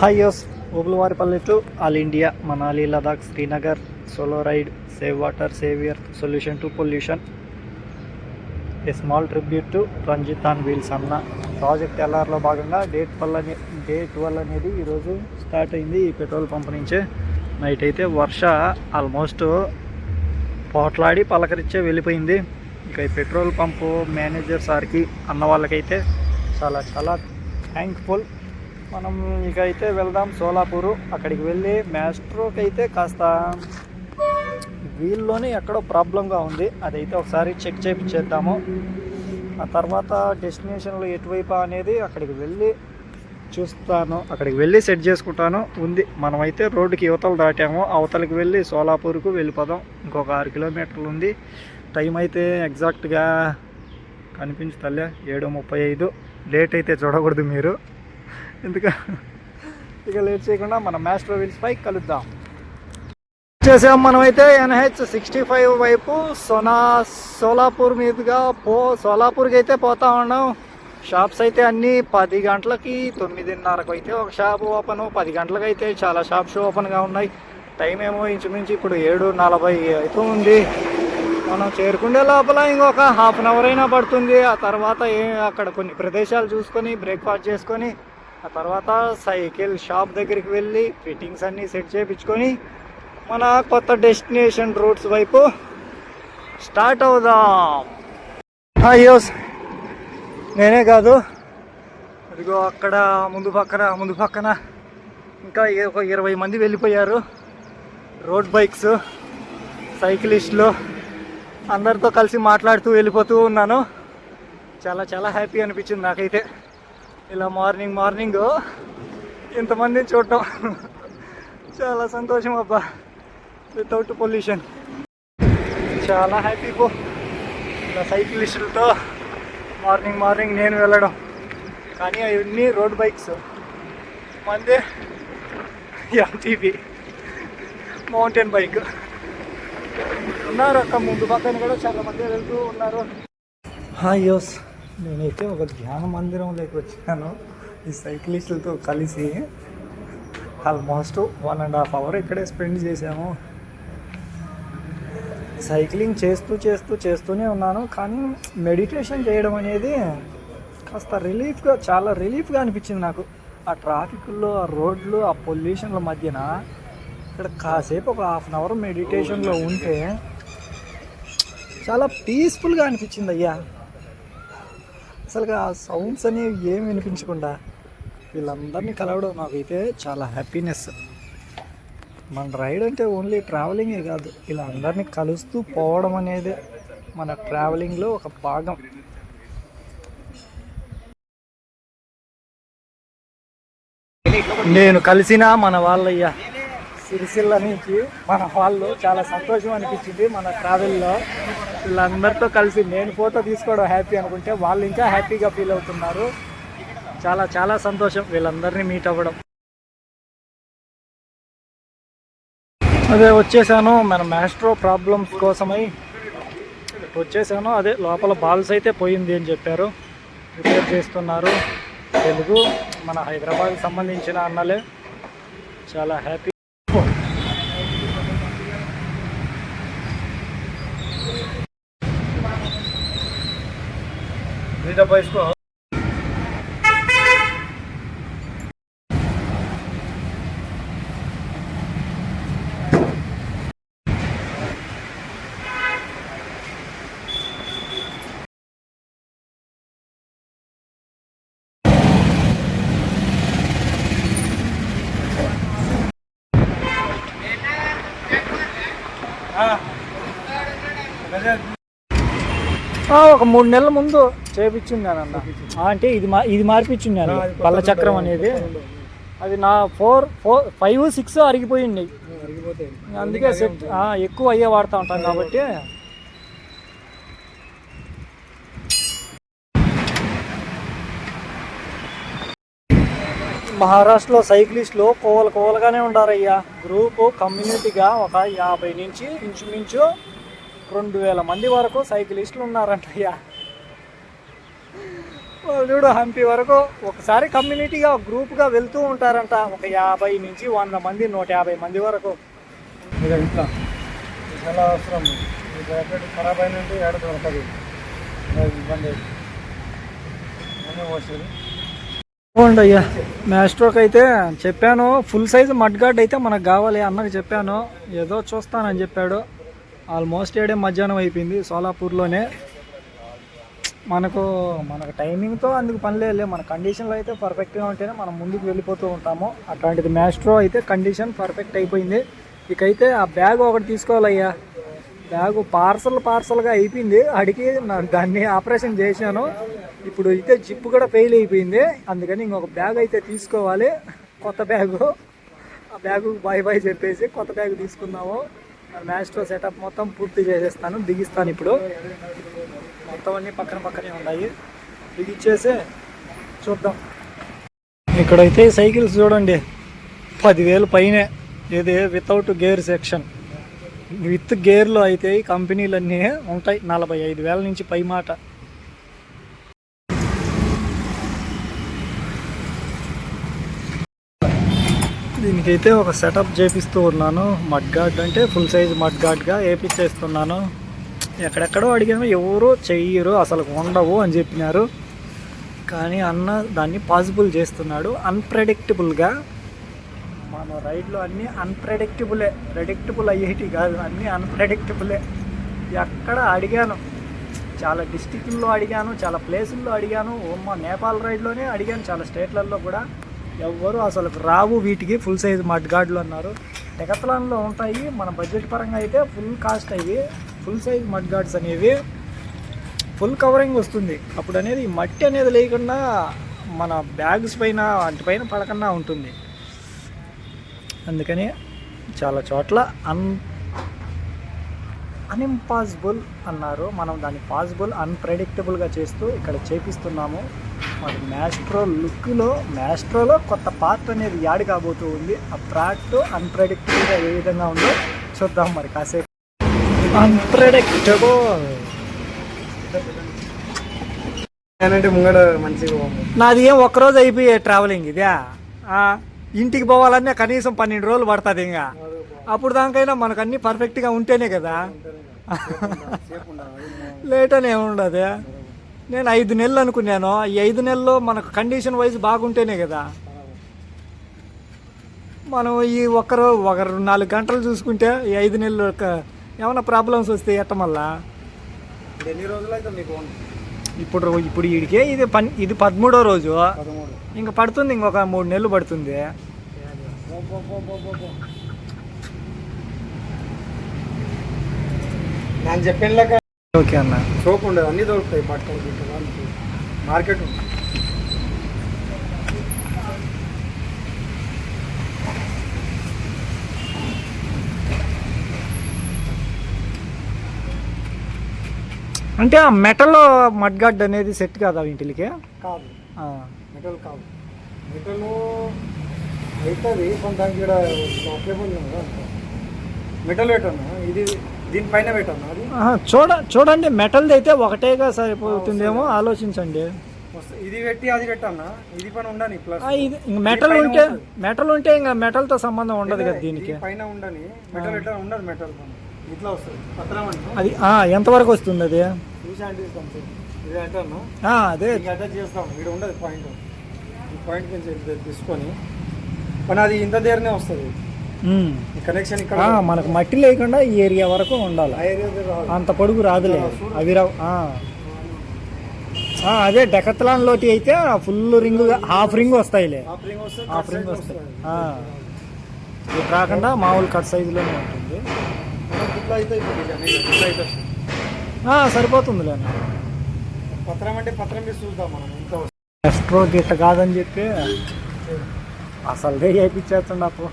Hi యోస్ Obulavaripalli to all India Manali Ladakh Srinagar solo ride save water saviour solution to pollution. A small tribute to Ranjith on wheels అన్న project ఎల్ఆర్లో భాగంగా date వల్ల day twelve అనేది ఈరోజు start అయింది ఈ petrol pump నుంచే. Night అయితే వర్ష ఆల్మోస్ట్ పోట్లాడి పలకరించే వెళ్ళిపోయింది. ఇక ఈ పెట్రోల్ పంపు మేనేజర్ సార్కి అన్న వాళ్ళకైతే చాలా చాలా థ్యాంక్ఫుల్ మనం ఇక అయితే వెళ్దాం సోలాపూరు. అక్కడికి వెళ్ళి మ్యాస్ట్రోకి అయితే కాస్త వీల్లోనే ఎక్కడో ప్రాబ్లంగా ఉంది. అదైతే ఒకసారి చెక్ చేయించేద్దాము ఆ తర్వాత డెస్టినేషన్లో ఎటువైపు అనేది అక్కడికి వెళ్ళి చూస్తాను. అక్కడికి వెళ్ళి సెట్ చేసుకుంటాను. ఉంది. మనమైతే రోడ్డుకి యువతలు దాటాము. అవతలకి వెళ్ళి సోలాపూర్కు వెళ్ళిపోదాం. ఇంకొక ఆరు కిలోమీటర్లు ఉంది. టైం అయితే ఎగ్జాక్ట్గా కనిపించుతలే ఏడు ముప్పై ఐదు. లేట్ అయితే చూడకూడదు మీరు. ఎందుక? ఇక లేట్ చేయకుండా మన మాస్టర్ వీల్స్ పై కలుద్దాం. చేసాం మనమైతే ఎన్హెచ్ సిక్స్టీ ఫైవ్ వైపు సోనా సోలాపూర్ మీదుగా పో సోలాపూర్కి అయితే పోతా ఉన్నాం. షాప్స్ అయితే అన్నీ పది గంటలకి తొమ్మిదిన్నరకు అయితే ఒక షాప్ ఓపెన్. పది గంటలకు అయితే చాలా షాప్స్ ఓపెన్గా ఉన్నాయి. టైం ఏమో ఇంచుమించు ఇప్పుడు ఏడు నలభై అయితే ఉంది. మనం చేరుకునే లోపల ఇంకొక హాఫ్ అన్ అవర్ అయినా పడుతుంది. ఆ తర్వాత ఏ అక్కడ కొన్ని ప్రదేశాలు చూసుకొని బ్రేక్ఫాస్ట్ చేసుకొని ఆ తర్వాత సైకిల్ షాప్ దగ్గరికి వెళ్ళి ఫిట్టింగ్స్ అన్నీ సెట్ చేయించుకొని మన కొత్త డెస్టినేషన్ రూట్స్ వైపు స్టార్ట్ అవుదాం. అయ్యో నేనే కాదు. ఇదిగో అక్కడ ముందు పక్కన ముందు పక్కన ఇంకా ఒక ఇరవై మంది వెళ్ళిపోయారు. రోడ్ బైక్స్ సైకిలిస్టులు అందరితో కలిసి మాట్లాడుతూ వెళ్ళిపోతూ ఉన్నాను. చాలా చాలా హ్యాపీ అనిపించింది నాకైతే. ఇలా మార్నింగ్ మార్నింగ్ ఇంతమందిని చూడటం చాలా సంతోషం అబ్బా. వితౌట్ పొల్యూషన్ చాలా హ్యాపీ పో ఇలా సైకిలిస్టులతో మార్నింగ్ మార్నింగ్ నేను వెళ్ళడం. కానీ అవన్నీ రోడ్ బైక్స్. మంది ఎంటీబీ మౌంటైన్ బైక్ ఉన్నారు అక్క ముందు పక్కన కూడా చాలా మంది వెళ్తూ ఉన్నారు. హాయ్ యోస్ నేనైతే ఒక ధ్యాన మందిరంలోకి వచ్చాను. ఈ సైక్లిస్టులతో కలిసి almost one and half hour ఇక్కడే స్పెండ్ చేసాము సైక్లింగ్ చేస్తూ చేస్తూ చేస్తూనే ఉన్నాను. కానీ మెడిటేషన్ చేయడం అనేది కాస్త రిలీఫ్గా చాలా రిలీఫ్గా అనిపించింది నాకు. ఆ ట్రాఫిక్లో ఆ రోడ్లు ఆ పొల్యూషన్ల మధ్యన ఇక్కడ కాసేపు ఒక హాఫ్ అన్ అవర్ మెడిటేషన్లో ఉంటే చాలా పీస్ఫుల్గా అనిపించింది అయ్యా. అసలు ఆ సౌండ్స్ అనేవి ఏమి వినిపించకుండా వీళ్ళందరినీ కలవడం నాకైతే చాలా హ్యాపీనెస్ మన రైడ్ అంటే ఓన్లీ ట్రావెలింగే కాదు ఇలా అందరినీ కలుస్తూ పోవడం అనేది మన ట్రావెలింగ్లో ఒక భాగం. నేను కలిసినా మన వాళ్ళయ్యా. సిరిసిల్ల నుంచి మన వాళ్ళు చాలా సంతోషం అనిపించింది మన ట్రావెల్లో. వీళ్ళందరితో కలిసి నేను ఫోటో తీసుకోవడం హ్యాపీ అనుకుంటే వాళ్ళు ఇంకా హ్యాపీగా ఫీల్ అవుతున్నారు. చాలా చాలా సంతోషం వీళ్ళందరినీ మీట్ అవ్వడం. అదే వచ్చేసాను మన మ్యాస్ట్రో ప్రాబ్లమ్స్ కోసమై. వచ్చేసాను అదే లోపల బాల్స్ అయితే పోయింది అని చెప్పారు. రిపేర్ చేస్తున్నారు. తెలుగు మన హైదరాబాద్కి సంబంధించిన అన్నలే. చాలా హ్యాపీ. इसको ఆ, ఒక మూడు నెలల ముందు చేపించున్నాను అన్న అంటే ఇది మా ఇది మార్పించున్నాను పళ్ళ చక్రం అనేది. అది నా ఫోర్ ఫోర్ ఫైవ్ సిక్స్ అరిగిపోయింది. అందుకే ఆ, ఎక్కువ అయ్యే వాడుతూ ఉంటాం కాబట్టి. మహారాష్ట్రలో సైక్లిస్టులు కోవలు కోవలుగానే ఉండారయ్యా. గ్రూపు కమ్యూనిటీగా ఒక యాభై నుంచి ఇంచుమించు రెండు వేల మంది వరకు సైక్లిస్టులు ఉన్నారంట అయ్యా వాళ్ళు చూడు హంపి వరకు ఒకసారి కమ్యూనిటీగా గ్రూప్గా వెళ్తూ ఉంటారంట. ఒక యాభై నుంచి వంద మంది నూట యాభై మంది వరకు. ఇక ఇట్లా. చాలా అవసరం. ఖరాబ్ అయినంటే ఏడ దొరకదు ఇబ్బంది. చూడండి అయ్యా. మ్యాస్ట్రోక్ అయితే చెప్పాను. ఫుల్ సైజ్ మడ్ గార్డ్ అయితే మనకు కావాలి అన్నకి చెప్పాను. ఏదో చూస్తానని చెప్పాడు. ఆల్మోస్ట్ ఏడే మధ్యాహ్నం అయిపోయింది సోలాపూర్లోనే. మనకు మనకు టైమింగ్తో అందుకు పని లేదు మన కండిషన్లో అయితే పర్ఫెక్ట్గా ఉంటేనే మనం ముందుకు వెళ్ళిపోతూ ఉంటాము. అట్లాంటిది మ్యాస్ట్రో అయితే కండిషన్ పర్ఫెక్ట్ అయిపోయింది. ఇకైతే ఆ బ్యాగ్ ఒకటి తీసుకోవాలయ్యా. బ్యాగ్ పార్సల్ పార్సల్గా అయిపోయింది. అడిగి నా- దాన్ని ఆపరేషన్ చేశాను. ఇప్పుడు అయితే జిప్ కూడా ఫెయిల్ అయిపోయింది. అందుకని ఇంకొక బ్యాగ్ అయితే తీసుకోవాలి. కొత్త బ్యాగు ఆ బ్యాగు బాయ్ బాయ్ చెప్పేసి కొత్త బ్యాగ్ తీసుకున్నాము మ్యాస్ట్రో సెటప్ మొత్తం పూర్తి చేసేస్తాను దిగిస్తాను ఇప్పుడు. మొత్తం అన్ని పక్కన పక్కనే ఉన్నాయి. దిగిచ్చేసి చూద్దాం. ఇక్కడైతే సైకిల్స్ చూడండి. పదివేలు పైనే. ఇది వితౌట్ గేర్ సెక్షన్ విత్ గేర్లో అయితే కంపెనీలన్నీ ఉంటాయి. నలభై ఐదు వేల నుంచి పై మాట. దీనికైతే ఒక సెటప్ చేపిస్తూ ఉన్నాను. మడ్ గార్డ్ అంటే ఫుల్ సైజ్ మడ్ గార్డ్గా వేపించేస్తున్నాను ఎక్కడెక్కడో అడిగాను ఎవరు చెయ్యరు అసలు ఉండవు అని చెప్పినారు. కానీ అన్న దాన్ని పాసిబుల్ చేస్తున్నాడు. అన్ప్రెడిక్టబుల్గా మన రైడ్లో అన్నీ అన్ప్రెడిక్టబులే ప్రెడిక్టబుల్ అయ్యేటి కాదు అన్నీ అన్ప్రెడిక్టబులే ఎక్కడ అడిగాను చాలా డిస్టిక్ల్లో అడిగాను చాలా ప్లేసుల్లో అడిగాను. మా నేపాల్ రైడ్లోనే అడిగాను చాలా స్టేట్లలో కూడా. ఎవ్వరు అసలు రావు వీటికి ఫుల్ సైజ్ మడ్ గార్డులు అన్నారు. టెకత్లాన్లో ఉంటాయి. మన బడ్జెట్ పరంగా అయితే ఫుల్ కాస్ట్ అవి ఫుల్ సైజ్ మడ్ గార్డ్స్ అనేవి ఫుల్ కవరింగ్ వస్తుంది. అప్పుడు అనేది మట్టి అనేది లేకుండా మన బ్యాగ్స్ పైన వాటి పైన పడకుండా ఉంటుంది. అందుకని చాలా చోట్ల అన్ అన్ఇంపాసిబుల్ అన్నారు. మనం దాన్ని పాసిబుల్ అన్ప్రెడిక్టబుల్గా చేస్తూ ఇక్కడ చేపిస్తున్నాము. మరి మ్యాస్ట్రో లుక్లో మ్యాస్ట్రోలో కొత్త పార్ట్ అనేది యాడ్ కాబోతూ ఉంది. ఆ ప్రాట్ అన్ప్రెడిక్టబుల్గా ఏ విధంగా ఉందో చూద్దాం మరి కాసేపు. అన్ప్రెడిక్టబుల్! అంటే ముంగడ మంచిగా పోము. నాది ఏం ఒక్కరోజు అయిపోయే ట్రావెలింగ్ ఇదే? ఆ, ఇంటికి పోవాలన్నా కనీసం పన్నెండు రోజులు పడుతుంది ఇంకా. అప్పుడు దానికైనా మనకు అన్ని పర్ఫెక్ట్గా ఉంటేనే కదా. లేట్ అని ఏముండదు నేను ఐదు నెలలు అనుకున్నాను. ఈ ఐదు నెలల్లో మనకు కండిషన్ వైజ్ బాగుంటేనే కదా. మనం ఈ ఒక్కరు ఒకరు నాలుగు గంటలు చూసుకుంటే ఈ ఐదు నెలలు ఒక- ఏమైనా ప్రాబ్లమ్స్ వస్తే ఎట్ట మళ్ళా? ఇప్పుడు? ఇప్పుడు ఇప్పుడు వీడికే ఇది పన్ ఇది పదమూడో రోజు. ఇంకా పడుతుంది ఇంకొక మూడు నెలలు పడుతుంది పో, పో, పో, పో, పో, పో. నేను చెప్పిన లెక్క ఓకే అన్న. సోప్ ఉండదు అన్నీ దొరుకుతాయి బట్టలు గిట్టలు. మార్కెట్ ఉంది. అంటే ఆ మెటల్ మడ్గాడ్ అనేది సెట్ కాదా ఇంటికి కాదు. మెటల్ కాదు. మెటల్ అవుతుంది కొంత మెటల్ పెట్టన్నా ఇది దీనిపైన పెట్టన్నా అది చూడ చూడండి మెటల్ది అయితే ఒకటేగా సరిపోతుందేమో ఆలోచించండి. ఇది పెట్టి అది పెట్టన్నా? ఇది పైన ఉండని ప్లస్ ఆ, ఇది ఇంక మెటల్ ఉంటే. మెటల్ ఉంటే ఇంకా మెటల్తో సంబంధం ఉండదు కదా దీనికి. పైన ఉండని మెటల్ ఎట్లా ఉండదు మెటల్ ఇట్లా వస్తుంది. పత్రం అంటే అది ఆ, ఎంతవరకు వస్తుంది అది? ఇది అంటాను. ఆ, అదే. అటాచ్ చేస్తాం ఇక్కడ ఉండదు పాయింట్ ఈ పాయింట్ కొంచెం తీసుకొని. మన అది ఇంత దగ్గరనే వస్తుంది. కనెక్షన్ ఇక్కడ మనకు మట్టి లేకుండా ఈ ఏరియా వరకు ఉండాలి. అంత పొడుగు రాదులే. అవి రావు. అదే డెకత్లాన్ లోటి అయితే ఫుల్ రింగ్ హాఫ్ రింగ్ వస్తాయిలే. హాఫ్ రింగ్ వస్తాయి. ఇది కాకుండా మామూలు కట్ సైజులోనే ఉంటుంది. సరిపోతుందిలే. పత్రం అంటే పత్రం చూద్దాం మనం ఎస్ట్రో గిట్ట కాదని చెప్పి అసలుదే చేయించేస్తుండ అప్పుడు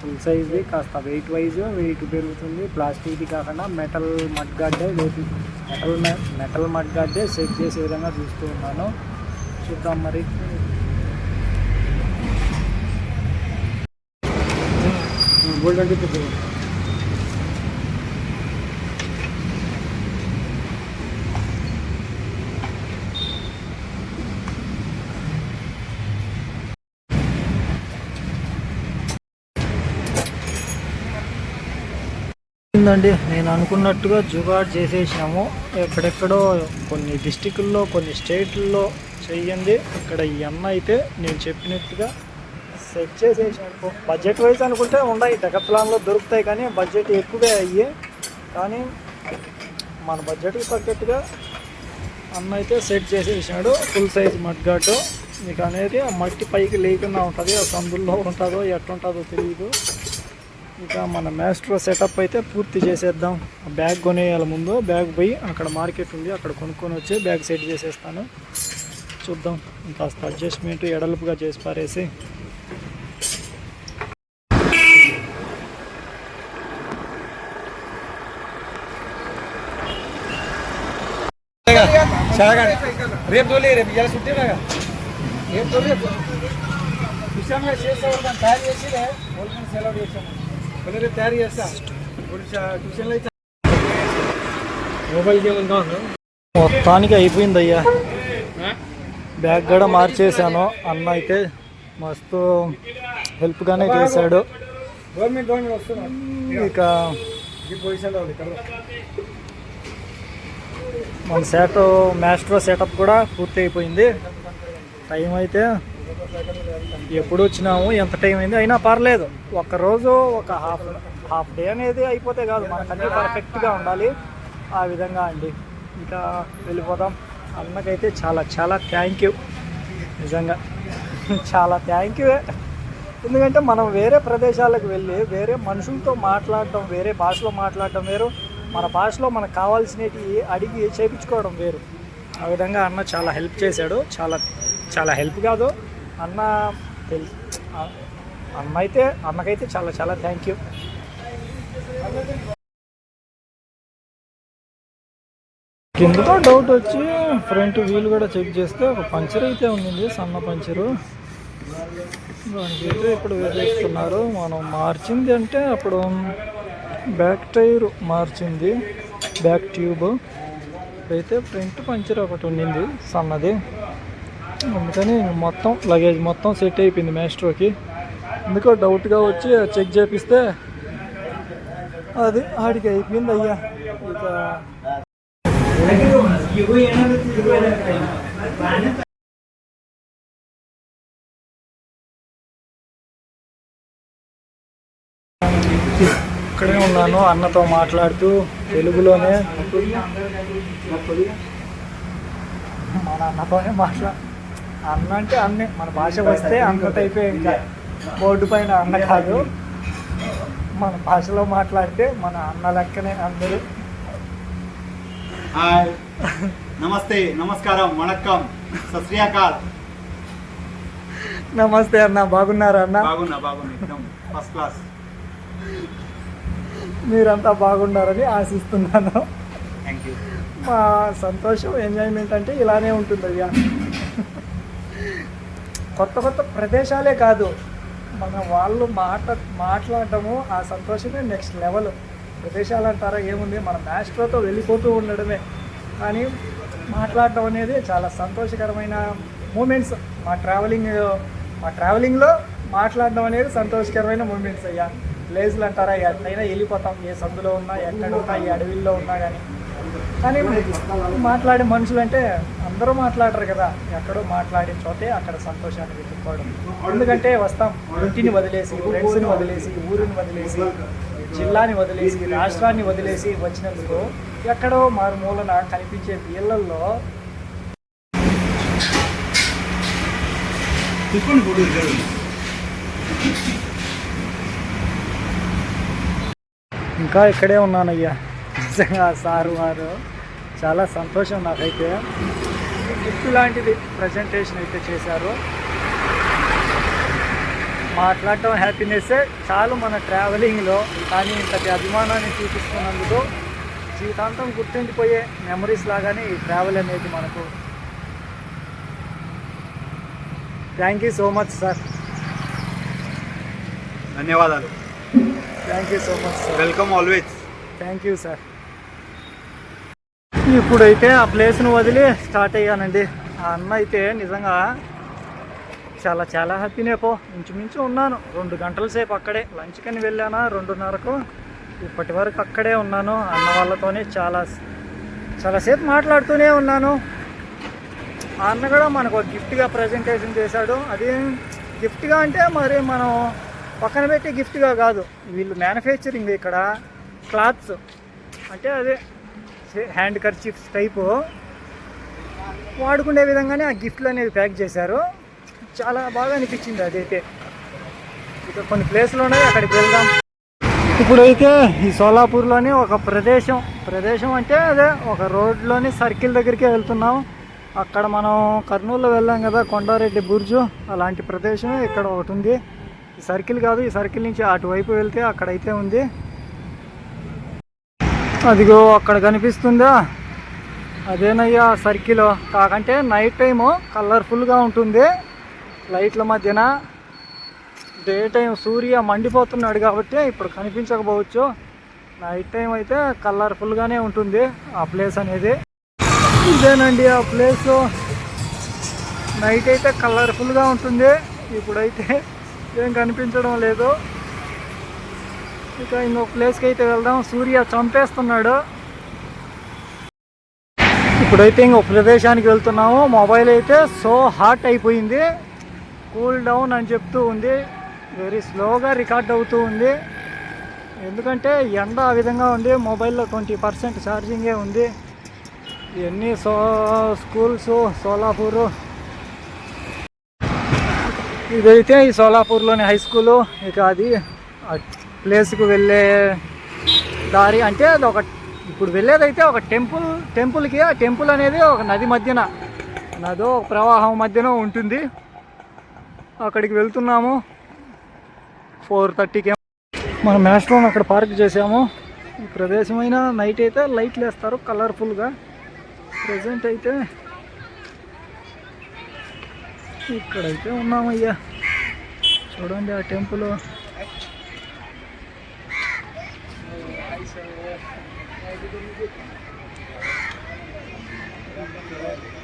ఫుల్ సైజ్ది కాస్త వెయిట్ వైజ్ వెయిట్ పెరుగుతుంది. ప్లాస్టిక్ది కాకుండా మెటల్ మడ్ గార్డే వేపి మెటల్ మెటల్ మడ్ గార్డే సెట్ చేసే విధంగా చూస్తూ ఉన్నాను. చూద్దాం మరి. Hmm, గోల్డ్ అంటే ఇప్పుడు నేను అనుకున్నట్టుగా జుగాడ్ చేసేసినాము. ఎక్కడెక్కడో కొన్ని డిస్టిక్ల్లో కొన్ని స్టేట్లలో చెయ్యండి. ఇక్కడ ఈ అన్న అయితే నేను చెప్పినట్టుగా సెట్ చేసేసాను బడ్జెట్ వైజ్ అనుకుంటే ఉన్నాయి. డెకప్లాన్లో దొరుకుతాయి కానీ బడ్జెట్ ఎక్కువే అయ్యి. కానీ మన బడ్జెట్కి తగ్గట్టుగా అన్న అయితే సెట్ చేసేసాడు ఫుల్ సైజ్ మడ్గాటు మీకు అనేది ఆ మట్టి పైకి లేకుండా ఉంటుంది. ఆ సందుల్లో ఉంటుందో ఎట్లుంటుందో తెలియదు ఇంకా మన మ్యాస్ట్రో సెటప్ అయితే పూర్తి చేసేద్దాం. ఆ బ్యాగ్ కొనేయాలి ముందు. బ్యాగ్ పోయి అక్కడ మార్కెట్ ఉంది. అక్కడ కొనుక్కొని వచ్చి బ్యాగ్ సెట్ చేసేస్తాను. చూద్దాం. కాస్త అడ్జస్ట్మెంట్ ఎడల్పుగా చేసి పారేసి. రేపు రేపు ఇలా చుట్టినాగా రేపు విషయంగా తయారు చేసి సెలవు చేసాము మళ్ళీ రేపు తయారు చేస్తా. ఇప్పుడు ట్యూషన్లో అయితే మొబైల్ గేమ్ మొత్తానికి అయిపోయింది అయ్యా బ్యాగ్ కూడా మార్చేసాను అన్న అయితే మస్తు హెల్ప్గానే చేశాడు. ఇక మన సెట్ మ్యాస్ట్రో సెటప్ కూడా పూర్తి అయిపోయింది టైం అయితే ఎప్పుడు వచ్చినాము ఎంత టైం అయింది అయినా పర్లేదు. ఒక రోజు ఒక హాఫ్ హాఫ్ డే అనేది అయిపోతే కాదు. మనకన్నీ పర్ఫెక్ట్గా ఉండాలి ఆ విధంగా అండి. ఇంకా వెళ్ళిపోదాం. అన్నకైతే చాలా చాలా థ్యాంక్ యూ నిజంగా. చాలా థ్యాంక్ యూ ఎందుకంటే మనం వేరే ప్రదేశాలకు వెళ్ళి వేరే మనుషులతో మాట్లాడటం వేరే భాషలో మాట్లాడటం వేరు. మన భాషలో మనకు కావాల్సినవి అడిగి చేయించుకోవడం వేరు. ఆ విధంగా అన్న చాలా హెల్ప్ చేశాడు. చాలా చాలా హెల్ప్ కాదు. అన్న తెల్ అన్న అయితే అన్నకైతే చాలా చాలా థ్యాంక్ యూ కిందతో డౌట్ వచ్చి ఫ్రంట్ వీల్ కూడా చెక్ చేస్తే ఒక పంచర్ అయితే ఉంది సన్న పంచరు. దానికి అయితే ఇప్పుడు వేసేస్తున్నారు మనం మార్చింది అంటే అప్పుడు బ్యాక్ టైర్ మార్చింది బ్యాక్ ట్యూబ్ అయితే ఫ్రంట్ పంచర్ ఒకటి ఉండింది సన్నది. అందుకని మొత్తం లగేజ్ మొత్తం సెట్ అయిపోయింది మ్యాస్ట్రోకి ఎందుకో డౌట్గా వచ్చి చెక్ చేపిస్తే అది ఆడికి అయిపోయింది అయ్యా. ఇక ఇక్కడే ఉన్నాను అన్నతో మాట్లాడుతూ తెలుగులోనే. మన అన్నతోనే మాట్లాడు అన్న అంటే అన్నే. మన భాష వస్తే అన్న టైపే ఇంకా. బోర్డు పైన అన్న కాదు. మన భాషలో మాట్లాడితే మన అన్న లెక్కనే అందరూ. హాయ్. నమస్తే నమస్కారం వణక్కం. సశ్రీయాకాల్ నమస్తే అన్న బాగున్నారా అన్న? బాగున్నా బాగున్నా ఫస్ట్ క్లాస్ మీరంతా బాగున్నారని ఆశిస్తున్నాను. థ్యాంక్ యూ మా సంతోషం ఎంజాయ్మెంట్ అంటే ఇలానే ఉంటుంది అయ్యా కొత్త కొత్త ప్రదేశాలే కాదు. మన వాళ్ళు మాట మాట్లాడటము ఆ సంతోషమే నెక్స్ట్ లెవెల్ ప్రదేశాలు అంటారా ఏముంది? మన మ్యాస్ట్రోతో వెళ్ళిపోతూ ఉండడమే. కానీ మాట్లాడటం అనేది చాలా సంతోషకరమైన మూమెంట్స్ మా ట్రావెలింగ్ మా ట్రావెలింగ్లో మాట్లాడడం అనేది సంతోషకరమైన మూమెంట్స్ అయ్యా. ప్లేస్లు అంటారా? ఎట్లయినా వెళ్ళిపోతాం. ఏ సందులో ఉన్నా ఎక్కడ ఉన్నా ఏ అడవిల్లో ఉన్నా కానీ కానీ మాట్లాడే మనుషులు అంటే అందరూ మాట్లాడరు కదా. ఎక్కడో మాట్లాడిన చోటే అక్కడ సంతోషాన్ని వెతుక్కోవడం. ఎందుకంటే వస్తాం ఇంటిని వదిలేసి ఫ్రెండ్స్ని వదిలేసి ఊరిని వదిలేసి జిల్లాని వదిలేసి రాష్ట్రాన్ని వదిలేసి వచ్చినందుకు ఎక్కడో మారుమూలన కనిపించే ఫోటో ఇంకా ఇక్కడే ఉన్నానయ్యా. నిజంగా సారు వారు చాలా సంతోషం నాకైతే. గిఫ్ట్ లాంటిది ప్రజెంటేషన్ అయితే చేశారు. మాట్లాడటం హ్యాపీనెస్సే చాలు మన ట్రావెలింగ్లో కానీ ఇంతటి అభిమానాన్ని చూపిస్తున్నందుకు జీవితాంతం గుర్తుండిపోయే మెమరీస్ లాగానే ఈ ట్రావెల్ అనేది మనకు. Thank you so much sir ధన్యవాదాలు. Thank you so much sir welcome always thank you sir ఇప్పుడైతే ఆ ప్లేస్ను వదిలి స్టార్ట్ అయ్యానండి. ఆ అన్న అయితే నిజంగా చాలా చాలా హ్యాపీనే పో. ఇంచుమించు ఉన్నాను. రెండు గంటల సేపు అక్కడే. లంచ్ కని వెళ్ళానా? రెండున్నరకు. ఇప్పటి వరకు అక్కడే ఉన్నాను. అన్న వాళ్ళతోనే చాలా చాలాసేపు మాట్లాడుతూనే ఉన్నాను. ఆ అన్న కూడా మనకు ఒక గిఫ్ట్గా ప్రజెంటేషన్ చేశాడు. అది గిఫ్ట్గా అంటే మరి మనం పక్కన పెట్టి గిఫ్ట్గా కాదు. వీళ్ళు మ్యానుఫ్యాక్చరింగ్ ఇక్కడ. క్లాత్స్ అంటే అదే హ్యాండ్ కర్చీఫ్స్ టైపు. వాడుకునే విధంగానే ఆ గిఫ్ట్లు అనేవి ప్యాక్ చేశారు. చాలా బాగా అనిపించింది అదైతే. ఇక కొన్ని ప్లేస్లు ఉన్నాయి అక్కడికి వెళ్దాం. ఇప్పుడైతే ఈ సోలాపూర్లోని ఒక ప్రదేశం. ప్రదేశం అంటే అదే ఒక రోడ్లోని సర్కిల్ దగ్గరికి వెళ్తున్నాం. అక్కడ మనం కర్నూలులో వెళ్ళాం కదా కొండారెడ్డి బుర్జు అలాంటి ప్రదేశం ఇక్కడ ఒకటి ఉంది. ఈ సర్కిల్ కాదు ఈ సర్కిల్ నుంచి అటువైపు వెళ్తే అక్కడైతే ఉంది. అదిగో అక్కడ కనిపిస్తుందా? అదేనయ్యా సర్కిల్. కాకంటే నైట్ టైము కలర్ఫుల్గా ఉంటుంది. లైట్ల మధ్యన డే టైం సూర్య మండిపోతున్నాడు కాబట్టి ఇప్పుడు కనిపించకపోవచ్చు. నైట్ టైం అయితే కలర్ఫుల్గానే ఉంటుంది ఆ ప్లేస్ అనేది. ఇదేనండి ఆ ప్లేస్ నైట్ అయితే కలర్ఫుల్గా ఉంటుంది. ఇప్పుడైతే ఏం కనిపించడం లేదు. ఇక ఇంకొక ప్లేస్కి అయితే వెళ్దాం. సూర్య చంపేస్తున్నాడు. ఇప్పుడైతే ఇంకొక ప్రదేశానికి వెళ్తున్నాము. మొబైల్ అయితే సో హాట్ అయిపోయింది. కూల్ డౌన్ అని చెప్తూ ఉంది. వెరీ స్లోగా రికార్డ్ అవుతూ ఉంది. ఎందుకంటే ఎండ ఆ విధంగా ఉంది. మొబైల్లో ట్వంటీ పర్సెంట్ ఛార్జింగే ఉంది. ఇవన్నీ సో స్కూల్స్ సోలాపూరు ఇదైతే ఈ సోలాపూర్లోని హై స్కూలు ఇక అది ప్లేస్కి వెళ్ళే దారి అంటే అది ఒక ఇప్పుడు వెళ్ళేదైతే ఒక టెంపుల్ టెంపుల్కి ఆ టెంపుల్ అనేది ఒక నది మధ్యన నదో ప్రవాహం మధ్యన ఉంటుంది. అక్కడికి వెళ్తున్నాము. ఫోర్ థర్టీకి మన మ్యాస్ట్రోన్ అక్కడ పార్క్ చేసాము ఈ ప్రదేశమైన నైట్ అయితే లైట్లు వేస్తారు కలర్ఫుల్గా. ప్రజెంట్ అయితే ఇక్కడైతే ఉన్నామయ్యా. చూడండి ఆ టెంపుల్. Thank you.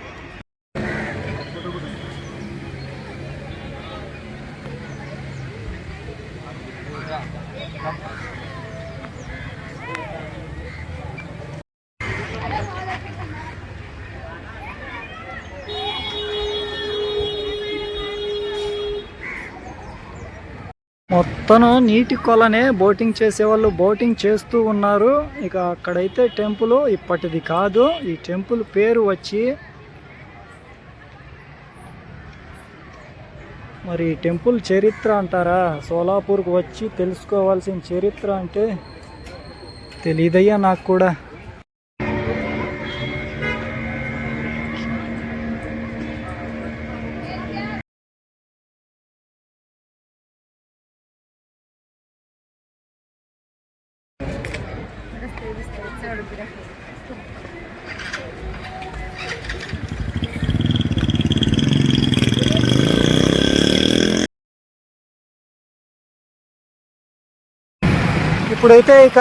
మొత్తం నీటి కొలనే బోటింగ్ చేసేవాళ్ళు. బోటింగ్ చేస్తూ ఉన్నారు. ఇక అక్కడైతే టెంపుల్ ఇప్పటిది కాదు. ఈ టెంపుల్ పేరు వచ్చి మరి టెంపుల్ చరిత్ర అంటారా? సోలాపూర్కి వచ్చి తెలుసుకోవాల్సిన చరిత్ర అంటే తెలియదయ్యా నాకు కూడా. ఇప్పుడైతే ఇక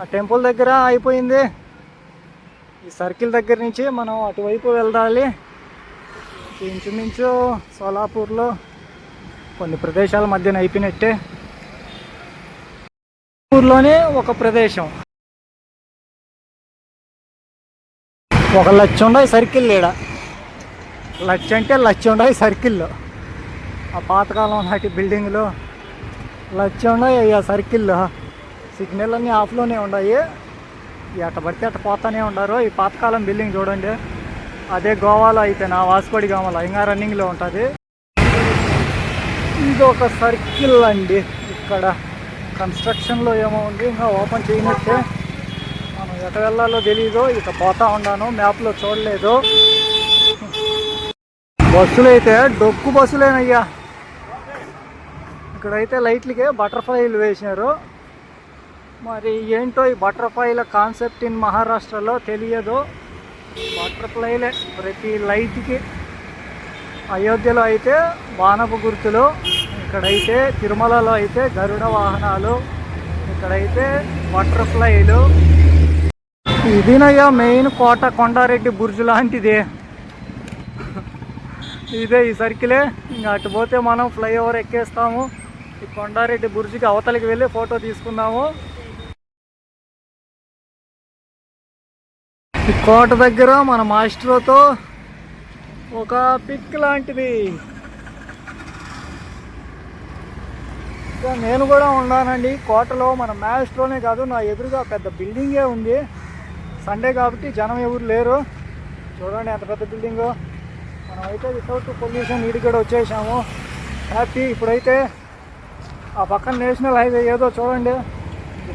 ఆ టెంపుల్ దగ్గర అయిపోయింది. ఈ సర్కిల్ దగ్గర నుంచి మనం అటువైపు వెళ్ళాలి ఇంచుమించు సోలాపూర్లో కొన్ని ప్రదేశాల మధ్యన అయిపోయినట్టే. ఊర్లోనే ఒక ప్రదేశం. ఒక లక్ష ఉండాయి సర్కిల్ ఈడ. లక్ష అంటే లక్ష ఉండాయి సర్కిల్లో. ఆ పాతకాలం నాటి బిల్డింగ్లు లక్ష ఉన్నాయి ఆ సర్కిల్లో. సిగ్నల్ అన్నీ ఆఫ్లోనే ఉన్నాయి. ఎట పడితే అట్ట పోతానే ఉన్నారు. ఈ పాతకాలం బిల్డింగ్ చూడండి. అదే గోవాలో అయితే నా వాసుపడి గామలో. ఇంకా రన్నింగ్లో ఉంటుంది. ఇది ఒక సర్కిల్ అండి. ఇక్కడ కన్స్ట్రక్షన్లో ఏమో ఉంది. ఇంకా ఓపెన్ చేయనట్టే మనం ఎట వెళ్ళాలో తెలీదు. ఇక పోతా ఉన్నాను. మ్యాప్లో చూడలేదు. బస్సులు అయితే డొక్కు బస్సులేనయ్యా. ఇక్కడైతే లైట్లకి బటర్ఫ్లైలు వేసినారు మరి ఏంటో ఈ బటర్ఫ్లైల కాన్సెప్ట్ ఇన్ మహారాష్ట్రలో తెలియదు. బటర్ఫ్లైలే ప్రతి లైట్కి అయోధ్యలో అయితే బాణపు గుర్తులు ఇక్కడైతే తిరుమలలో అయితే గరుడ వాహనాలు ఇక్కడైతే బటర్ఫ్లైలు. ఇదినయ్యా మెయిన్ కోట కొండారెడ్డి బుర్జు లాంటిది. ఇదే ఈ సర్కిలే. ఇంకా అటు పోతే మనం ఫ్లైఓవర్ ఎక్కేస్తాము. ఈ కొండారెడ్డి బుర్జికి అవతలికి వెళ్ళి ఫోటో తీసుకుందాము. ఈ కోట దగ్గర మన మాస్టర్తో ఒక పిక్ లాంటిది. నేను కూడా ఉన్నానండి కోటలో మన మ్యాస్ట్రోనే కాదు నా ఎదురుగా పెద్ద బిల్డింగే ఉంది. సండే కాబట్టి జనం ఎవరు లేరు. చూడండి ఎంత పెద్ద బిల్డింగు. మనం అయితే వితౌట్ పొల్యూషన్ ఇటు కూడా వచ్చేసాము. హ్యాపీ ఇప్పుడైతే ఆ పక్కన నేషనల్ హైవే ఏదో చూడండి.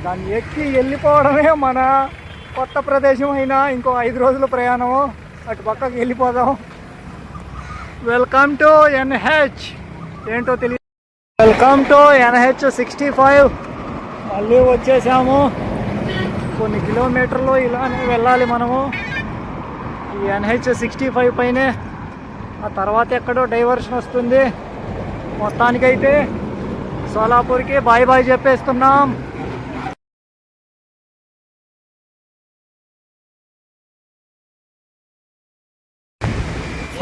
దాన్ని ఎక్కి వెళ్ళిపోవడమే మన కొత్త ప్రదేశం అయినా ఇంకో ఐదు రోజుల ప్రయాణము అటు పక్కకి వెళ్ళిపోదాం. వెల్కమ్ టు ఎన్హెచ్ ఏంటో తెలియదు welcome to NH sixty five మళ్ళీ వచ్చేసాము. కొన్ని కిలోమీటర్లు ఇలానే వెళ్ళాలి మనము. ఈ ఎన్హెచ్ సిక్స్టీ ఫైవ్ పైనే. ఆ తర్వాత ఎక్కడో డైవర్షన్ వస్తుంది. మొత్తానికైతే సోలాపూర్కి బాయ్ బాయ్ చెప్పేస్తున్నాం.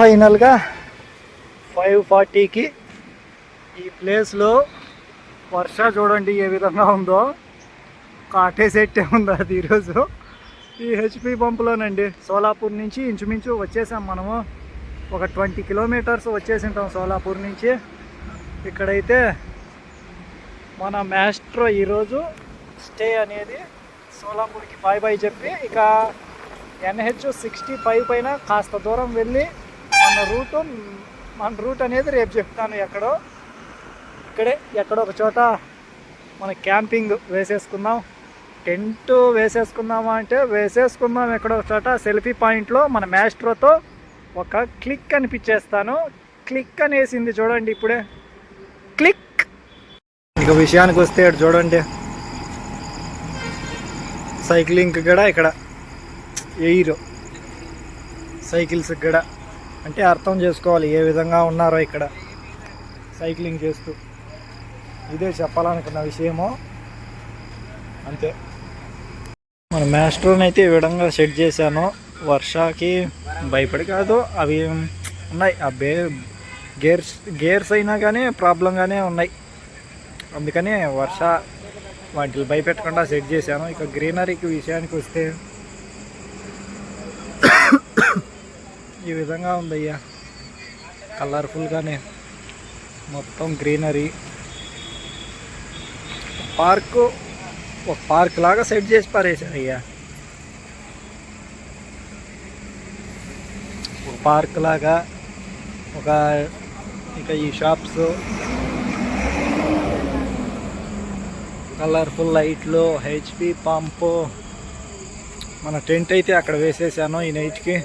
ఫైనల్గా ఫైవ్ ఫార్టీకి ఈ ప్లేస్లో వర్ష చూడండి ఏ విధంగా ఉందో. కాటే ఉంది అది ఈరోజు. ఈ హెచ్పి పంపులోనండి. సోలాపూర్ నుంచి ఇంచుమించు వచ్చేసాం మనము. ఒక ట్వంటీ కిలోమీటర్స్ వచ్చేసింటాం సోలాపూర్ నుంచి. ఇక్కడైతే మన మ్యాస్ట్రో ఈరోజు స్టే అనేది సోలాపూర్కి బాయ్ బాయ్ చెప్పి ఇక ఎన్హెచ్ సిక్స్టీ ఫైవ్ పైన కాస్త దూరం వెళ్ళి మన రూటు మన రూట్ అనేది రేపు చెప్తాను ఎక్కడో. ఇక్కడే ఎక్కడో ఒక చోట మన క్యాంపింగ్ వేసేసుకుందాం. టెంట్ వేసేసుకుందామా అంటే వేసేసుకుందాం ఎక్కడో ఒక చోట. సెల్ఫీ పాయింట్లో మన మ్యాస్ట్రోతో ఒక క్లిక్ అనిపించేస్తాను. క్లిక్ అనేసింది చూడండి ఇప్పుడే. క్లిక్! ఇక విషయానికి వస్తే చూడండి. సైక్లింగ్ కూడా ఇక్కడ. ఎయిర్. సైకిల్స్ కూడా అంటే అర్థం చేసుకోవాలి ఏ విధంగా ఉన్నారో ఇక్కడ సైక్లింగ్ చేస్తూ. ఇదే చెప్పాలనుకున్న విషయము. అంతే. మన మ్యాస్ట్రోని అయితే ఈ విధంగా సెట్ చేశాను. వర్షాకి భయపడి కాదు అవి ఉన్నాయి. ఆ బే గేర్స్ గేర్స్ అయినా కానీ ప్రాబ్లంగానే ఉన్నాయి. అందుకని వర్ష వాటిని భయపెట్టకుండా సెట్ చేశాను. ఇక గ్రీనరీకి విషయానికి వస్తే ఈ విధంగా ఉందయ్యా. కలర్ఫుల్గానే. మొత్తం గ్రీనరీ. పార్కు ఒక పార్క్ లాగా సెట్ చేసి పారేశారు అయ్యా ఒక పార్క్ లాగా ఒక ఇక ఈ షాప్స్. కలర్ఫుల్ లైట్లు హెచ్పి పంపు. మన టెంట్ అయితే అక్కడ వేసేసాను ఈ నైట్కి.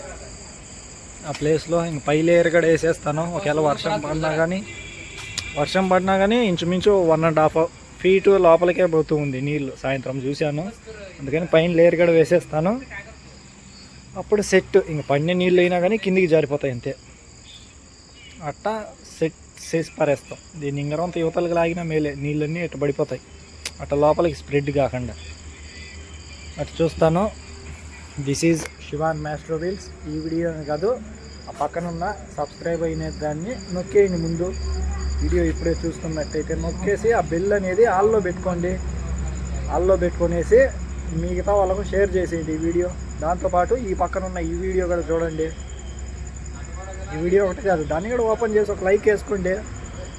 ఆ ప్లేస్లో ఇంక పై లేయర్ కూడా వేసేస్తాను. ఒకవేళ వర్షం పడినా కానీ వర్షం పడినా కానీ ఇంచుమించు వన్ అండ్ హాఫ్ ఫీట్ లోపలికే పోతూ ఉంది నీళ్ళు సాయంత్రం చూశాను. అందుకని పైన లేయర్ కూడా వేసేస్తాను. అప్పుడు సెట్ ఇంక పడిన నీళ్ళు అయినా కానీ కిందికి జారిపోతాయి అంతే. అట్టా సెట్ చేసి పారేస్తాం. దీన్ని ఇంగరంత యువతలకు లాగినా మేలే నీళ్ళన్నీ ఇటు పడిపోతాయి. అట్ట లోపలికి స్ప్రెడ్ కాకుండా. అటు చూస్తాను. This is Shivan maestro wheels ఈ వీడియో కాదు. ఆ పక్కన ఉన్న సబ్స్క్రైబ్ అయిన దాన్ని నొక్కేయండి ముందు. వీడియో ఇప్పుడే చూస్తున్నట్టయితే నొక్కేసి ఆ బెల్ అనేది ఆల్లో పెట్టుకోండి. ఆల్లో పెట్టుకునేసి మిగతా వాళ్ళకు షేర్ చేసేయండి ఈ వీడియో. దాంతోపాటు ఈ పక్కన ఉన్న ఈ వీడియో కూడా చూడండి. ఈ వీడియో ఒకటి కాదు దాన్ని కూడా ఓపెన్ చేసి ఒక లైక్ వేసుకోండి.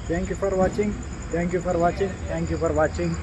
Thank you for watching thank you for watching thank you for watching